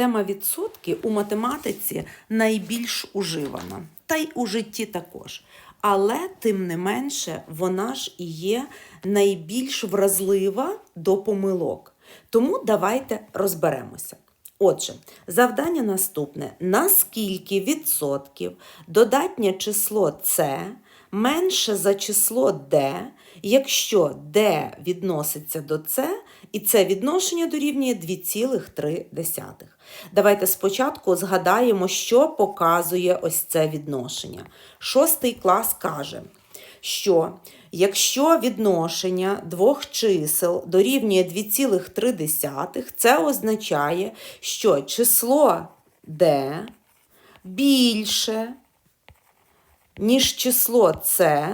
Тема відсотки у математиці найбільш уживана, та й у житті також. Але, тим не менше, вона ж і є найбільш вразлива до помилок. Тому давайте розберемося. Отже, завдання наступне: наскільки відсотків додатнє число С менше за число D, якщо D відноситься до С, і це відношення дорівнює 2,3. Давайте спочатку згадаємо, що показує ось це відношення. Шостий клас каже, що якщо відношення двох чисел дорівнює 2,3, це означає, що число D більше, ніж число С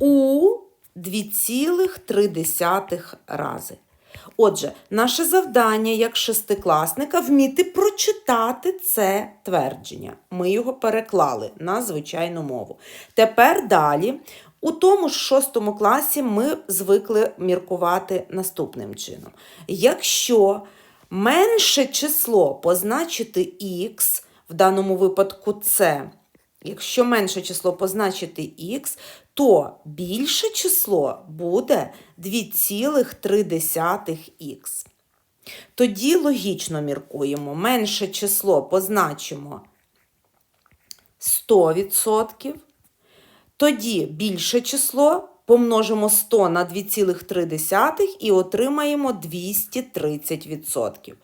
у 2,3 рази. Отже, наше завдання як шестикласника вміти прочитати це твердження. Ми його переклали на звичайну мову. Тепер далі, у тому ж шостому класі, ми звикли міркувати наступним чином. Якщо менше число позначити х, в даному випадку це, якщо менше число позначити х, то більше число буде 2,3х. Тоді логічно міркуємо. Менше число позначимо 100%. Тоді більше число помножимо 100 на 2,3 і отримаємо 230%.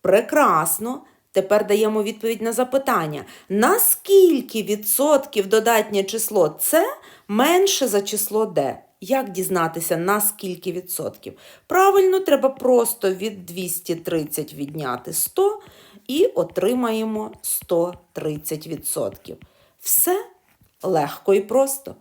Прекрасно. Тепер даємо відповідь на запитання. Наскільки відсотків додатнє число С менше за число D? Як дізнатися, на скільки відсотків? Правильно, треба просто від 230 відняти 100 і отримаємо 130%. Все легко і просто.